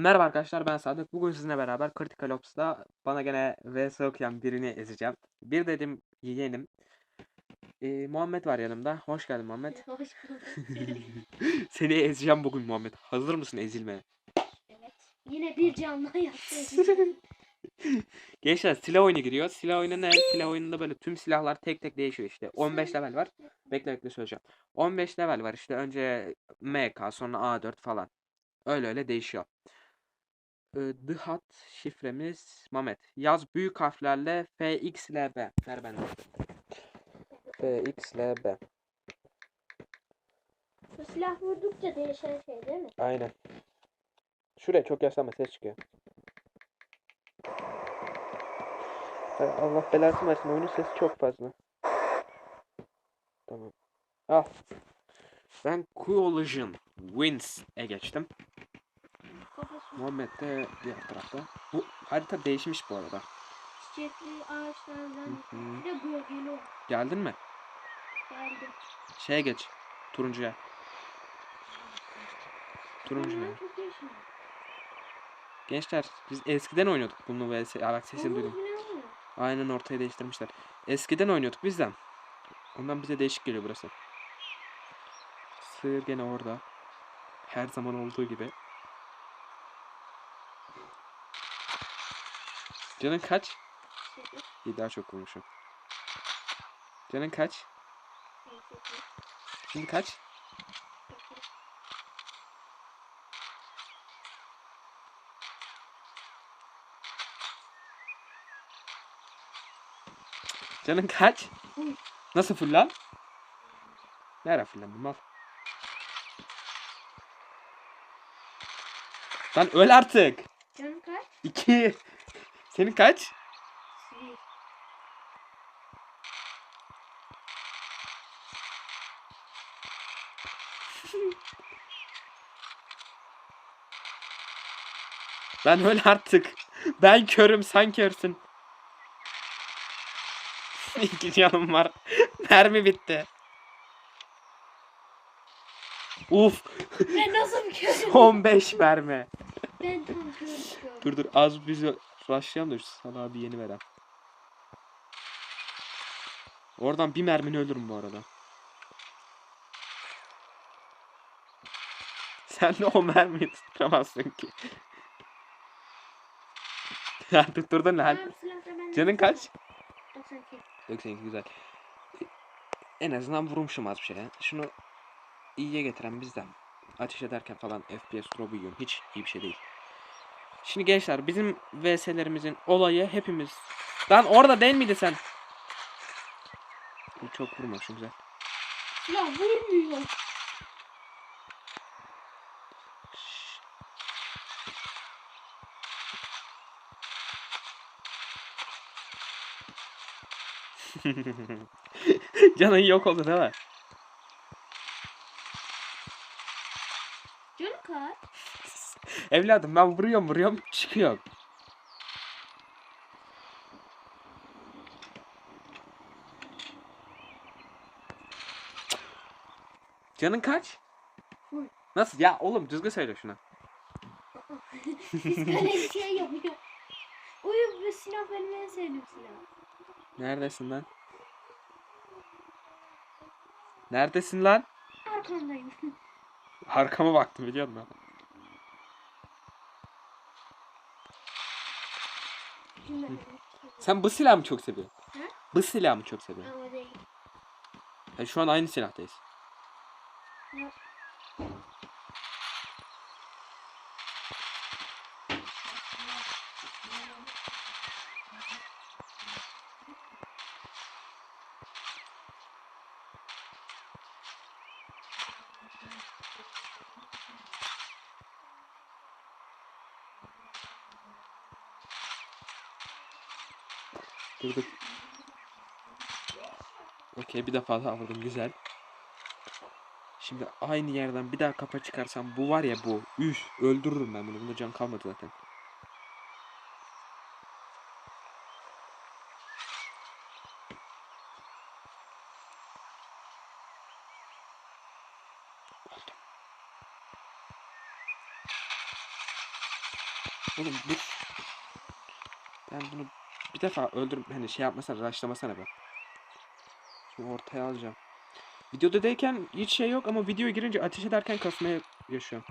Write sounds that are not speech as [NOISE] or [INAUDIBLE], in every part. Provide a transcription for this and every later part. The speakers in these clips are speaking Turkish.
Merhaba arkadaşlar ben Sadık. Bugün sizinle beraber Critical Ops'ta bana gene VS okuyan birini ezeceğim. Bir dedim yeğenim. Ee, Muhammed var yanımda. Hoş geldin Muhammed. [LAUGHS] Hoş bulduk. [LAUGHS] Seni ezeceğim bugün Muhammed. Hazır mısın ezilmeye? evet. Yine bir canlı yaptım. [LAUGHS] Gençler silah oyunu giriyor. Silah oyunu ne? Silah oyununda böyle tüm silahlar tek tek değişiyor işte. 15 level var. Bekle bekle söyleyeceğim. 15 level var işte. Önce MK sonra A4 falan. Öyle öyle değişiyor. Ee, The Hat şifremiz Mehmet. Yaz büyük harflerle FXLB. Ver bende. FXLB. Bu silah vurdukça değişen şey değil mi? Aynen. Şuraya çok yaşlanma ses çıkıyor. Allah belasını versin oyunun sesi çok fazla. Tamam. Al. Ben Coalition Wins'e geçtim. Muhammed de diğer tarafta. Bu harita değişmiş bu arada. çiçekli ağaçlardan. Bir de gölgeli o. Geldin mi? Geldi. Şeye geç. Turuncuya. Turuncuya. Çok değişmiyor. Gençler biz eskiden oynuyorduk bunu ve se- bak sesini duydum. Aynen ortaya değiştirmişler. Eskiden oynuyorduk bizden. Ondan bize değişik geliyor burası. Sığır gene orada. Her zaman olduğu gibi. Canın kaç? İyi daha çok vurmuşum. Canın kaç? Şimdi kaç? Canın kaç? Nasıl full lan? Nerede fullendim al. Lan öl artık. Canın kaç? İki. Senin kaç? Bir. [LAUGHS] Ben öl artık. Ben körüm sen körsün. [LAUGHS] İki canım var. Mermi bitti. Uf Ben nasıl bir [LAUGHS] körüm? 15 mermi. Ben tam körüm. Dur dur az biz başlayalım da şu bir yeni veren. Oradan bir mermini ölürüm bu arada. [LAUGHS] Sen de o mermiyi tutturamazsın ki. [LAUGHS] ya tutturdun lan. Canın kaç? 92. 92 güzel. En azından vurmuşum az bir şey. Şunu iyiye getiren bizden. Ateş ederken falan FPS drop'u yiyorum. Hiç iyi bir şey değil. Şimdi gençler bizim VS'lerimizin olayı hepimiz... Lan orada değil miydi sen? Çok vurmamışım güzel. Silah vurmuyor. [LAUGHS] Canın yok oldu değil mi? Canın kaç? Evladım ben vuruyorum vuruyorum çıkıyor. Canın kaç? Full. Nasıl ya oğlum düzgün söyle. Fiskale [LAUGHS] bir şey yapıyor. Uyu bu silah benim en sevdiğim silah. Neredesin lan? Neredesin lan? Arkandayım. [LAUGHS] Arkama baktım biliyor musun? Sen bu silahı mı çok seviyorsun? He? Bu silahı mı çok seviyorsun? Ama değil. Ya şu an aynı silahtayız. Yok. Dur dur. Okey bir defa daha vurdum güzel. Şimdi aynı yerden bir daha kafa çıkarsam bu var ya bu. Üf öldürürüm ben bunu. Bunda can kalmadı zaten. Oğlum dur. Ben bunu bir defa öldür hani şey yapmasana, raşlamasana be. Ortaya alacağım. Videoda deyken hiç şey yok ama videoya girince ateş ederken kasmaya yaşıyorum.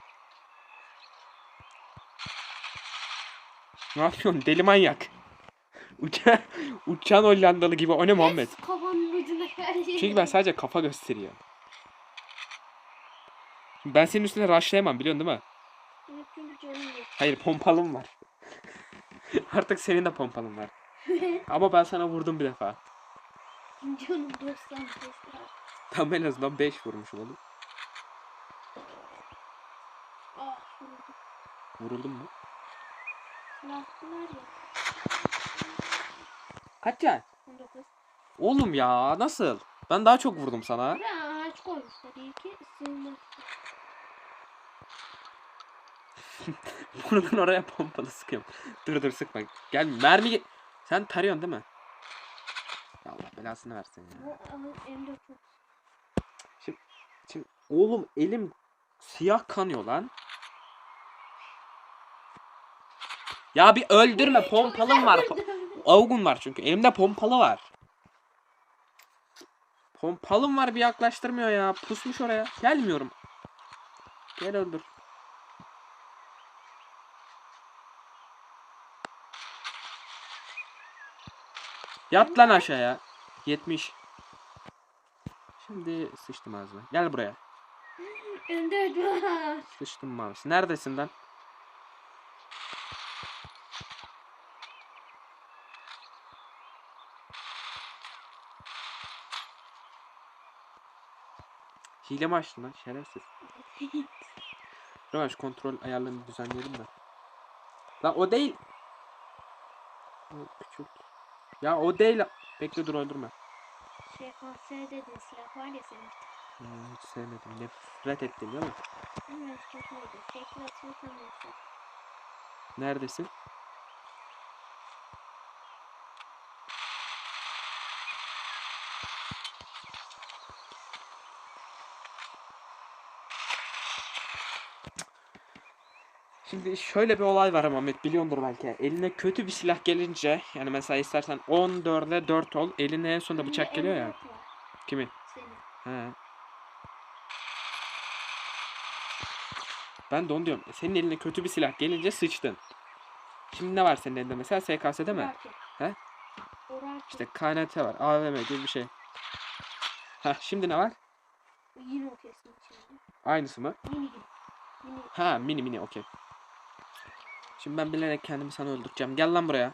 Ne yapıyorsun deli manyak? [LAUGHS] Uça uçan Hollandalı gibi o ne Muhammed? Kafanın ucuna. Çünkü ben sadece kafa gösteriyorum. Şimdi ben senin üstüne rushlayamam biliyorsun değil mi? Evet, çünkü canım yok. Hayır pompalım var. [LAUGHS] Artık senin de pompalın var. [LAUGHS] Ama ben sana vurdum bir defa. Canım 90 dostlar. Tam en azından 5 vurmuşum oğlum. Ah vurdum. Vuruldun mu? Silahlılar ya. Kaç can? 19. Oğlum ya nasıl? Ben daha çok vurdum sana. Buraya ağaç koymuşlar. İyi ki. [LAUGHS] Buradan oraya pompalı sıkıyorum. dur dur sıkma. Gel mermi... Sen tarıyorsun değil mi? Allah belasını versin ya. Bu M4 çok. Şimdi oğlum elim siyah kanıyor lan. Ya bir öldürme pompalım var. Avgun var çünkü. Elimde pompalı var. Pompalım var bir yaklaştırmıyor ya. Pusmuş oraya. Gelmiyorum. Gel öldür. Yat lan aşağıya. 70. Şimdi sıçtım ağzına. Gel buraya. M4 var. Sıçtım mavisi. Neredesin lan? Hile mi açtın lan? Şerefsiz. Rövanş kontrol ayarlarını düzenleyelim de. Lan o değil. O küçük. Ya o değil. Bekle dur öldürme. ŞKS dedin silah var ya senin. Hmm, hiç sevmedim. Nefret ettim değil mi? Çok neydi? Şekil atıyorsan neyse. Neredesin? Şimdi şöyle bir olay var Mehmet biliyordur belki. Eline kötü bir silah gelince yani mesela istersen 14'e 4 ol. Eline en sonunda bıçak geliyor ya. M4 var Kimin? Senin. He. Ben de onu diyorum. Senin eline kötü bir silah gelince sıçtın. Şimdi ne var senin elinde mesela SKS'de mi? Urarki. He? İşte KNT var. AVM gibi bir şey. Ha şimdi ne var? İçinde. Aynısı mı? Mini. Ha mini mini okey. Şimdi ben bilerek kendimi sana öldüreceğim. Gel lan buraya.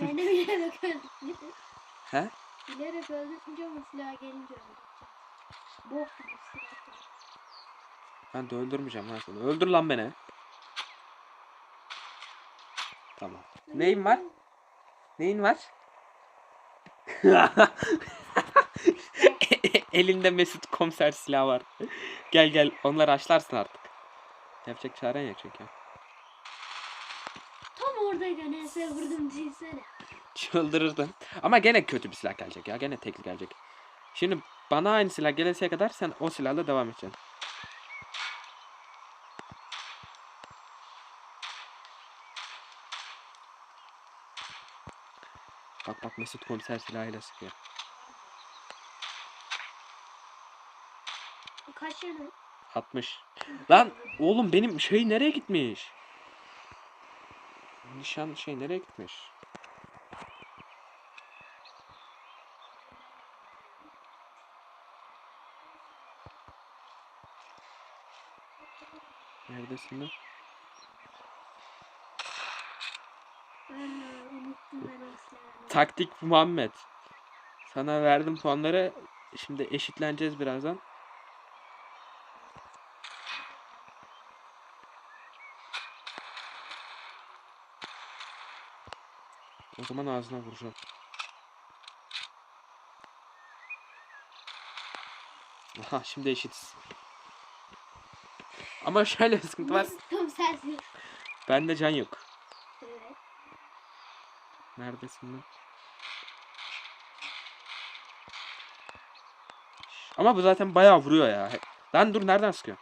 Ben de bilerek öldürdüm. He? Bilerek öldürtünce ama silah gelince öldüreceğim. Bok gibi silah. Ben de öldürmeyeceğim lan seni. Öldür lan beni. Tamam. Neyin var? Neyin var? [LAUGHS] [LAUGHS] Elinde Mesut komiser silahı var. gel gel onları açlarsın artık. Yapacak çaren yok çünkü. Tam oradayken ense vurdum değilsene. Çıldırırdın. Ama gene kötü bir silah gelecek ya. Gene tekli gelecek. Şimdi bana aynı silah geleseye kadar sen o silahla devam edeceksin. Bak bak Mesut komiser silahıyla sıkıyor. Kaç yanı? 60. Lan oğlum benim şey nereye gitmiş? Nişan şey nereye gitmiş? Neredesin lan? Taktik Muhammed. Sana verdim puanları. Şimdi eşitleneceğiz birazdan. O zaman ağzına vuracağım. Aha şimdi eşitiz. Ama şöyle bir sıkıntı var. Mesut komisersin. Bende can yok. Evet. Neredesin lan? Ama bu zaten bayağı vuruyor ya. Lan dur nereden sıkıyor?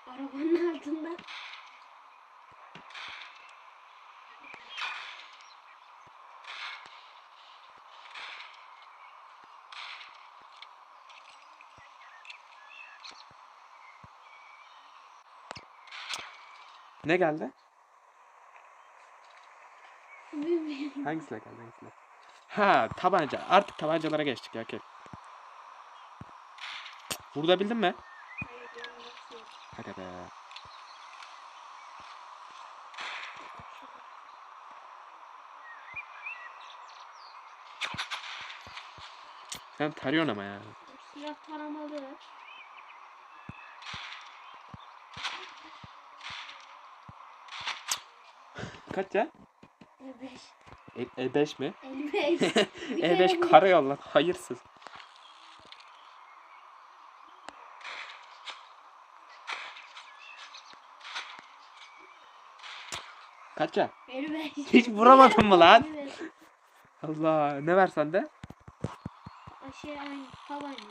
Ne geldi? Hangisine geldi hangisine? Ha tabanca. Artık tabancalara geçtik ya. Okey. Vurabildin mi? Hayır, benim yok. Hadi be. Sen tarıyorsun ama ya. Silah taramalı. Kaç ya? 55. E, E5 mi? 55. [LAUGHS] Bir kere E5 bir- karayol lan. Hayırsız. Kaç ya? 55. [LAUGHS] Hiç vuramadın mı lan? 55. Allah ne versen de. Şey aynı. Tabanca.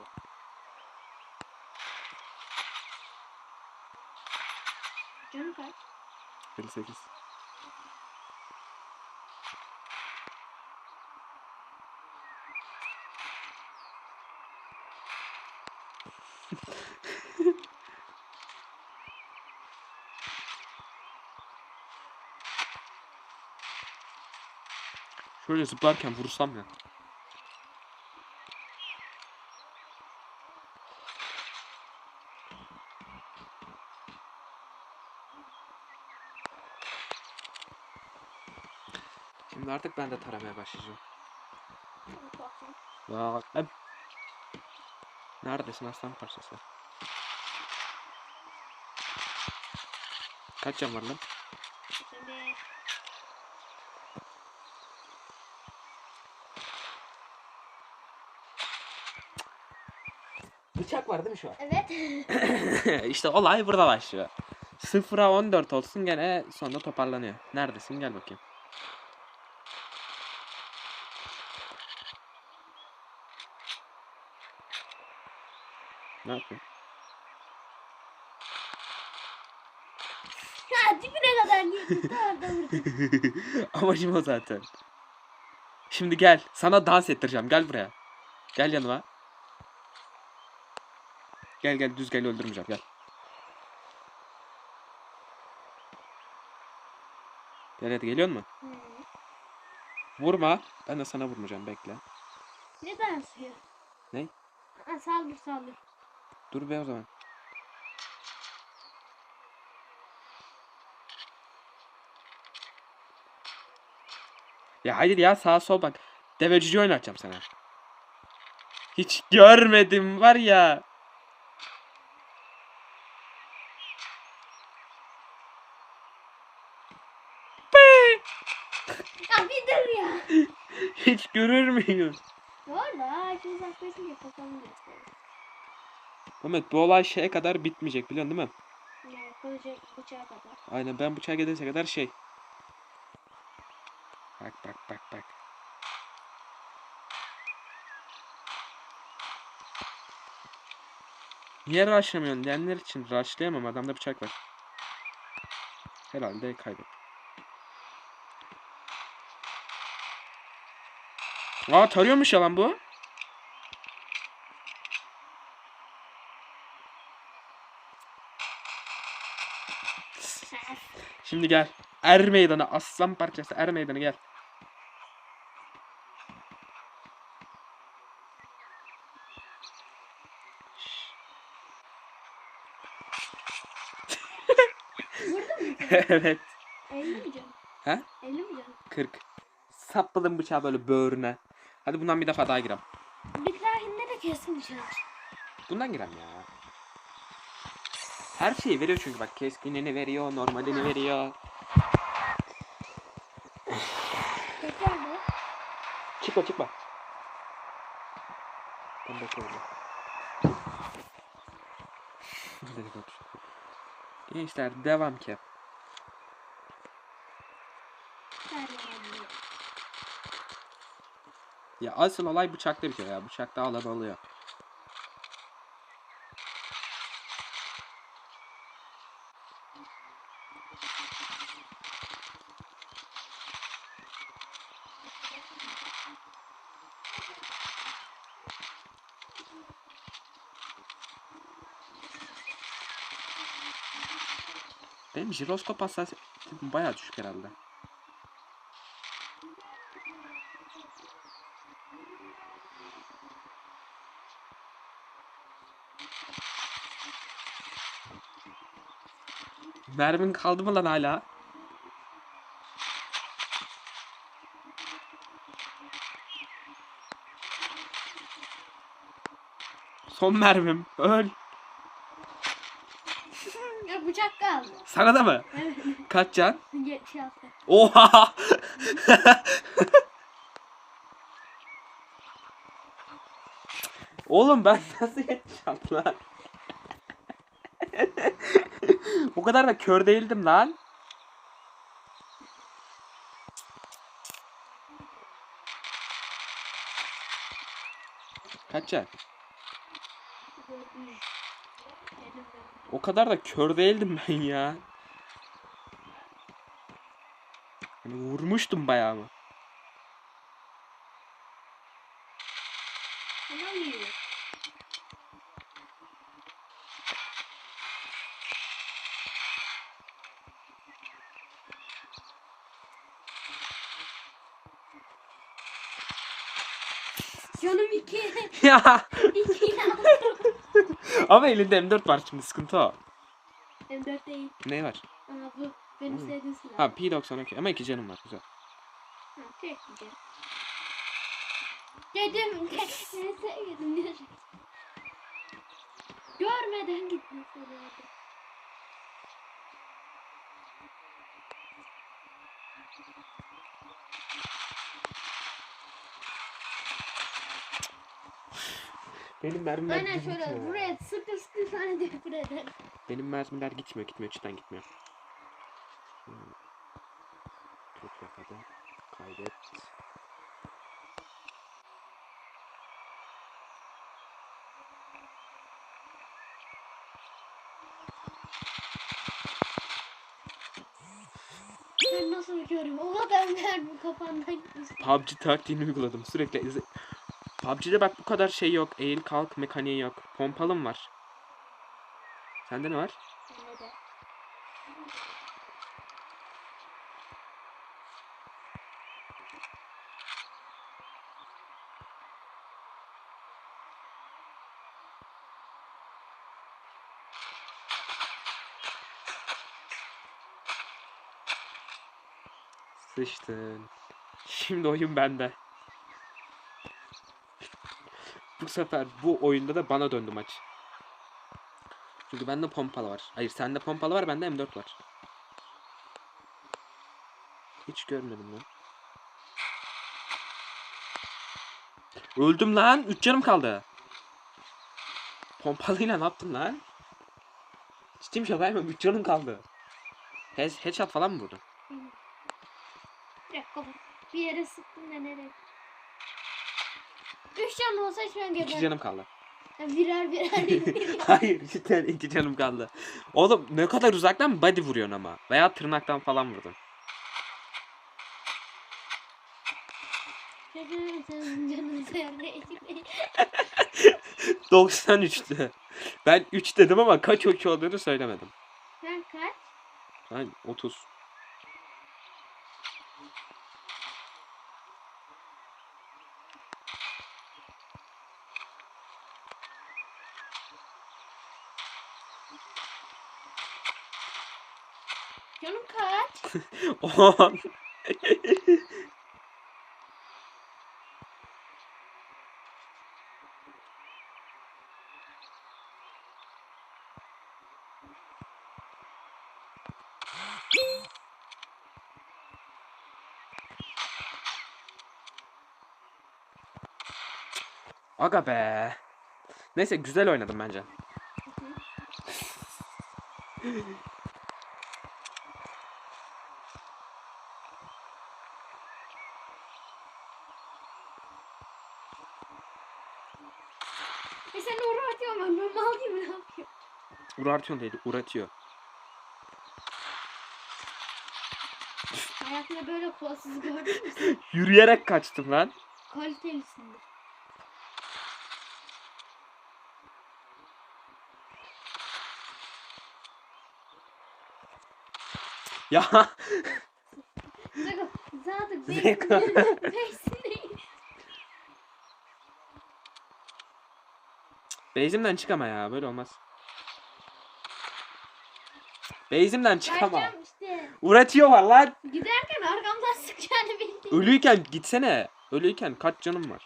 Canı kaç? 58. Şöyle zıplarken vursam ya. Şimdi artık ben de taramaya başlayacağım. Bak. hep- Neredesin aslan parçası? Kaç can var lan? Şimdi Bıçak var değil mi şu an? evet. [LAUGHS] işte olay burada başlıyor. 0'a 14 olsun gene sonunda toparlanıyor. Neredesin gel bakayım. Ne yapıyorsun? ha dibine kadar gitti. Orada vurdu. [LAUGHS] Amacım o zaten. Şimdi gel. Sana dans ettireceğim. Gel buraya. Gel yanıma. Gel gel düz gel öldürmeyeceğim gel. Gel hadi geliyor mu? Hı. Vurma. Ben de sana vurmayacağım bekle. Ne dansıyor? Ne? Ha, saldır saldır. Dur be o zaman. Ya hayır ya sağ sol bak. Devecici oynatacağım sana. Hiç görmedim var. Ya bir dur ya. Hiç görür da ağaç uzaklaşınca kafamı gösterir. Mehmet bu olay şeye kadar bitmeyecek biliyorsun değil mi? Yani kılıcı bıçağa kadar. Aynen ben bıçağa gelirse kadar şey. Bak bak bak bak. Niye rushlamıyorsun diyenler için rushlayamam adamda bıçak var. Herhalde kaybet. Aa tarıyormuş ya lan bu. Şimdi gel. Er meydanı aslan parçası er meydanı gel. [LAUGHS] evet. 50 mi canım? He? 50 mi canım? 40. Sapladım bıçağı böyle böğrüne. Hadi bundan bir defa daha girem. Bir dahakinde de kesin bıçağı. Bundan girem ya. Her şeyi veriyor çünkü bak keskinini veriyor, normalini veriyor. Tekrar da. Çıkma çıkma. Ben. Dedikodu. Gençler devam ki. Ya asıl olay bıçakta bitiyor ya. Bıçakta alan alıyor. Benim jiroskop hassasiyetim bayağı düşük herhalde. Mermin kaldı mı lan hala? Son mermim. Öl. Ya bıçak kaldı. Sana da mı? Evet. Kaç can? 76. Oha! [LAUGHS] Oğlum ben nasıl yetişeceğim lan? [LAUGHS] [LAUGHS] o kadar da kör değildim lan. Kaç can? O kadar da kör değildim ben ya. Hani vurmuştum bayağı mı? İnanmıyorum. Canım iki. Ya [LAUGHS] ama elinde M4 var şimdi sıkıntı o. M4 değil. Ne var? Aa bu benim Hmm. sevdiğim silah. Ha P92 ama iki canım var güzel. Ha, tek güzel. Dedim [LAUGHS] sevmedim diye. Görmeden gitmiş oluyordu. Benim mermiler Aynen gitmiyor. şöyle buraya sıkı sıkı sana diye buraya. Benim mermiler gitmiyor gitmiyor cidden gitmiyor. Hmm. Çok yakada. Kaydet. Ben nasıl uçuyorum? O kadar mermi kafamdan gitmiş. PUBG taktiğini uyguladım. Sürekli. PUBG'de bak bu kadar şey yok. Eğil kalk mekaniği yok. Pompalım var. Sende ne var? Sıçtın. Şimdi oyun bende. Bu sefer bu oyunda da bana döndü maç. Çünkü bende pompalı var. Hayır sende pompalı var bende M4 var. Hiç görmedim lan. Öldüm lan. 3 canım kaldı. Pompalıyla ne yaptın lan? Ciddiyim şaka yapmıyorum. 3 canım kaldı. Head, headshot falan mı vurdun? Bir yere sıktım da? Üç can olsa an 2 geber. canım kaldı. Birer birer birer. [LAUGHS] Hayır cidden iki canım kaldı. Oğlum ne kadar uzaktan body vuruyorsun ama. Veya tırnaktan falan vurdun. Canın sevdiği 93'tü. Ben 3 dedim ama kaç ok olduğunu söylemedim. Sen kaç? Ben 30. Canım kaç? [LAUGHS] 10. Aga be. Neyse güzel oynadım bence. E sen oraya atıyorsun ben değil, uğratıyor. Hayatında böyle kolsuz gördün mü sen? [LAUGHS] Yürüyerek kaçtım lan. Kalitelisindir. Ya Zaten zaten Zeko. Beyzimden çık ama ya böyle olmaz. Beyzimden çık ama. Kaçacağım işte. Var lan. Giderken arkamdan sıkacağını bildim. Ölüyken gitsene. Ölüyken kaç canım var?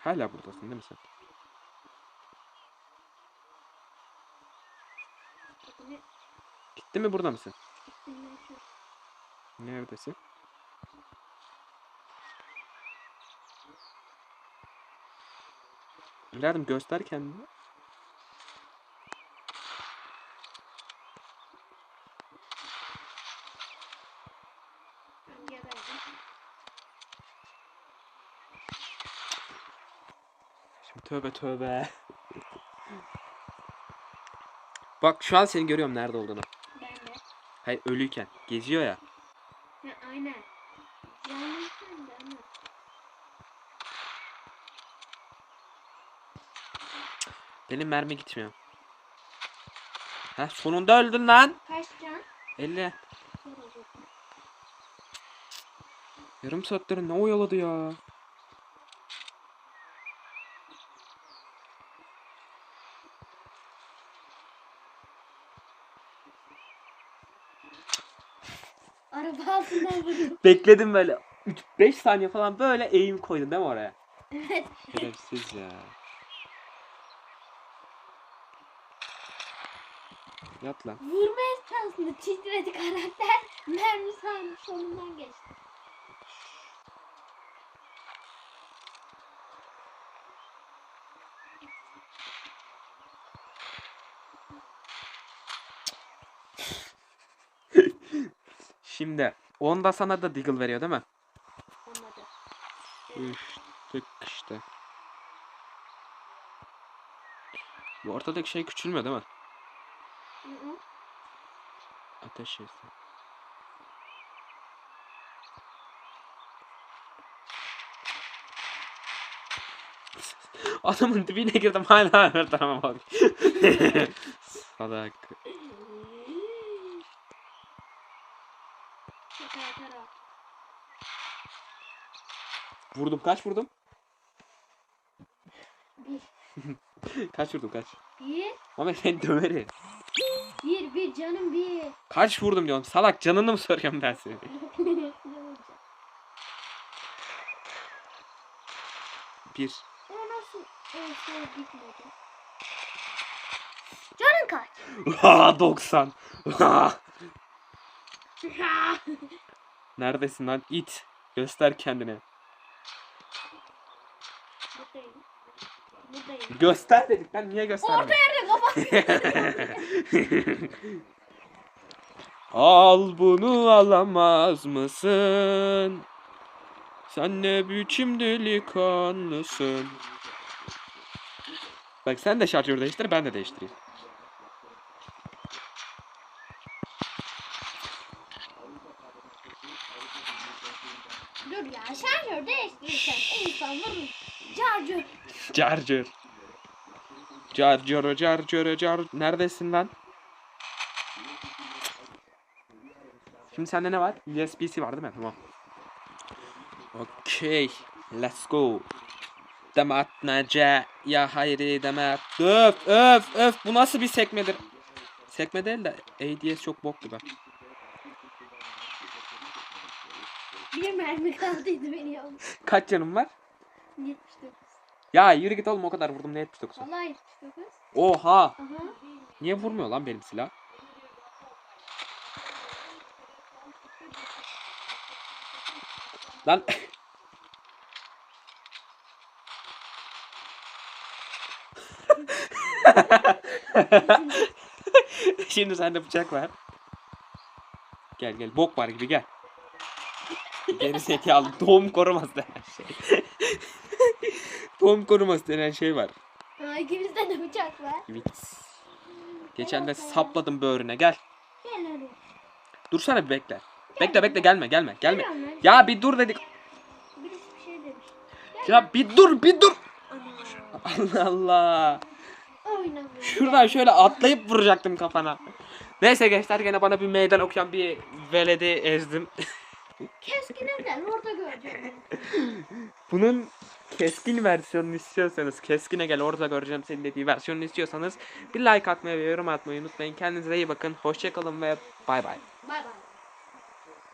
Hala buradasın değil mi sen? Gitti mi burada mısın? Neredesin? Evladım göster kendini. Şimdi tövbe tövbe. Bak şu an seni görüyorum nerede olduğunu. Ben de. Hayır ölüyken. Geziyor ya. Ha, aynen. Ama. Benim mermi gitmiyor. Ha sonunda öldün lan. Kaç can? 50. Soracak. Yarım saattir ne oyaladı ya. Vurdum. Bekledim böyle 5 saniye falan böyle eğim koydun değil mi oraya? Evet. Şerefsiz ya. Yat lan. Vurma esnasında titredi karakter. Mermi sağının solundan geçti. Şimdi onda sana da deagle veriyor değil mi? Olmadı. İşte. Bu ortadaki şey küçülmüyor değil mi? Hı hı. Ateş şeysi. [LAUGHS] Adamın dibine girdim hala öğretemem abi. [LAUGHS] Salak. Şaka yaparak. Vurdum kaç vurdum? Bir. [LAUGHS] Kaç vurdum kaç? Bir. Ama seni döverim. Bir. Bir canım bir. Kaç vurdum diyorum. Salak canını mı soruyorum ben seni? [LAUGHS] Bir. O nasıl? Evet, şey gitmedi. Canın kaç? Ha 90. Ha. [LAUGHS] Neredesin lan it? Göster kendini. Buradayım. Buradayım. Göster dedik ben niye göstermiyorum? Orta yerde kapat. [LAUGHS] Al bunu alamaz mısın? Sen ne biçim delikanlısın? Bak sen de şarjör değiştir ben de değiştireyim. Charger. Charger, charger, charger. Neredesin lan? Şimdi sende ne var? USB-C var değil mi? Tamam. Okey. Let's go. Demet nece ya hayri demet. Öf öf öf bu nasıl bir sekmedir? Sekme değil de ADS çok bok gibi. Bir mermi kaldıydı beni yavrum. Kaç canım var? 79. Ya yürü git oğlum o kadar vurdum ne 79'u. Vallahi 79. Oha. Aha. Niye vurmuyor lan benim silah? Lan [LAUGHS] Şimdi sende bıçak var. Gel gel bok var gibi gel. Geri zekalı doğum koruması denen şey. Doğum koruması denen şey var. Ha, ikimizde de bıçak var. Mix. Geçen de sapladım böğrüne gel. Gel hadi. Dursana bir bekle. Bekle bekle gelme gelme gelme. Lan. Ya bir dur dedik. Birisi bir şey demiş. Ya bir dur bir dur. [LAUGHS] Allah Allah. Oynamıyor. Şuradan şöyle atlayıp vuracaktım kafana. Neyse gençler gene bana bir meydan okuyan bir veledi ezdim. Keskine gel orada göreceğim. [LAUGHS] Bunun keskin versiyonunu istiyorsanız keskine gel orada göreceğim senin dediği versiyonunu istiyorsanız bir like atmayı ve yorum atmayı unutmayın. Kendinize iyi bakın. Hoşçakalın ve bay bay. Bay bay.